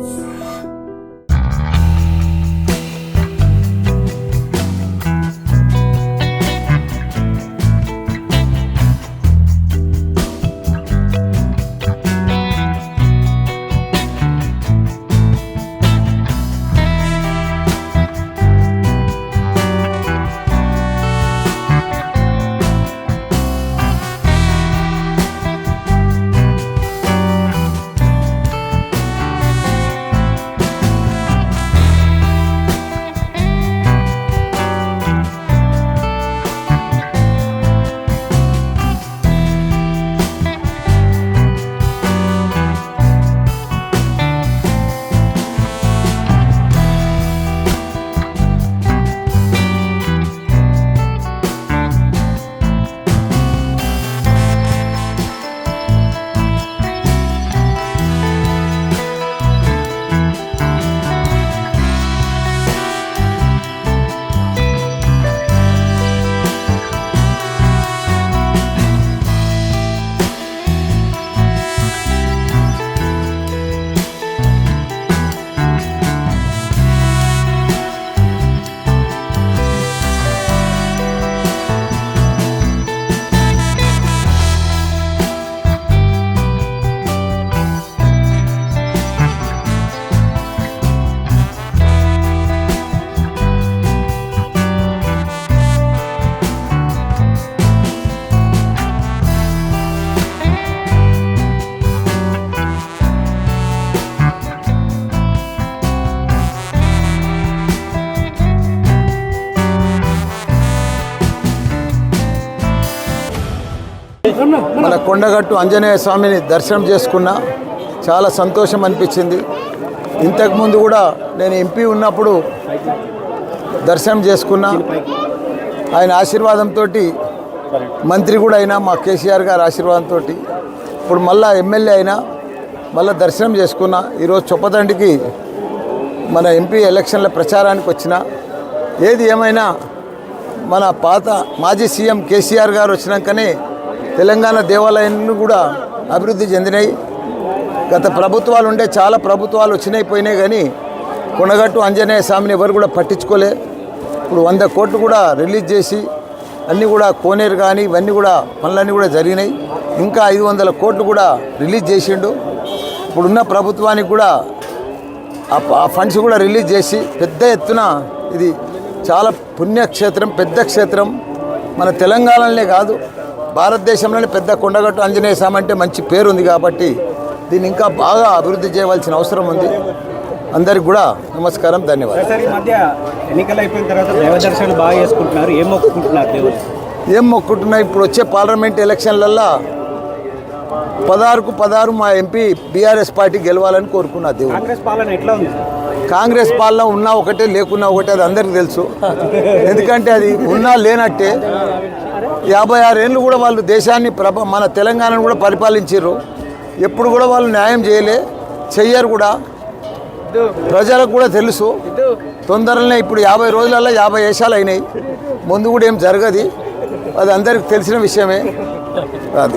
Sure. మన కొండగట్టు ఆంజనేయ స్వామిని దర్శనం చేసుకున్నా చాలా సంతోషం అనిపించింది. ఇంతకుముందు కూడా నేను ఎంపీ ఉన్నప్పుడు దర్శనం చేసుకున్నా. ఆయన ఆశీర్వాదంతో మంత్రి కూడా అయినా మా కేసీఆర్ గారి ఆశీర్వాదంతో ఇప్పుడు మళ్ళా ఎమ్మెల్యే అయినా మళ్ళీ దర్శనం చేసుకున్నా. ఈరోజు చొప్పదండికి మన ఎంపీ ఎలక్షన్ల ప్రచారానికి వచ్చిన ఏది ఏమైనా మన పాత మాజీ సీఎం కేసీఆర్ గారు వచ్చినాకనే తెలంగాణ దేవాలయాలు కూడా అభివృద్ధి చెందినాయి. గత ప్రభుత్వాలు ఉండే చాలా ప్రభుత్వాలు వచ్చినాయి పోయినాయి కానీ కొనగట్టు ఆంజనేయ స్వామిని ఎవరు కూడా పట్టించుకోలే. ఇప్పుడు వంద కోట్లు కూడా రిలీజ్ చేసి అన్నీ కూడా కోనేరు కానీ ఇవన్నీ కూడా పనులన్నీ కూడా జరిగినాయి. ఇంకా ఐదు వందల కోట్లు కూడా రిలీజ్ చేసిండు. ఇప్పుడున్న ప్రభుత్వానికి కూడా ఆ ఆ ఫండ్స్ కూడా రిలీజ్ చేసి పెద్ద ఎత్తున ఇది చాలా పుణ్యక్షేత్రం పెద్ద క్షేత్రం. మన తెలంగాణలోనే కాదు భారతదేశంలోనే పెద్ద కొండగట్టు ఆంజనేయ స్వామి అంటే మంచి పేరు ఉంది కాబట్టి దీన్ని ఇంకా బాగా అభివృద్ధి చేయవలసిన అవసరం ఉంది. అందరికి కూడా నమస్కారం ధన్యవాదాలు. ఎన్నికలు అయిపోయిన తర్వాత బాగా చేసుకుంటున్నారు. ఏం మొక్కుకుంటున్నారు దేవుడు? ఏం మొక్కుంటున్నాయి ఇప్పుడు వచ్చే పార్లమెంట్ ఎలక్షన్లల్లో పదహారుకు పదహారు మా ఎంపీ బీఆర్ఎస్ పార్టీ గెలవాలని కోరుకున్నా దేవుడు. కాంగ్రెస్ పాలన ఎట్లా ఉంది? కాంగ్రెస్ పాలన ఉన్నా ఒకటే లేకున్నా ఒకటే అది అందరికీ తెలుసు. ఎందుకంటే అది ఉన్నా లేనట్టే. యాభై ఆరేళ్ళు కూడా వాళ్ళు దేశాన్ని ప్రభ మన తెలంగాణను కూడా పరిపాలించారు ఎప్పుడు కూడా వాళ్ళు న్యాయం చేయలే చెయ్యరు కూడా. ప్రజలకు కూడా తెలుసు. తొందరలోనే ఇప్పుడు యాభై రోజులలో యాభై వేషాలు అయినాయి. ముందు కూడా ఏం జరగదు. అది అందరికి తెలిసిన విషయమే. అది.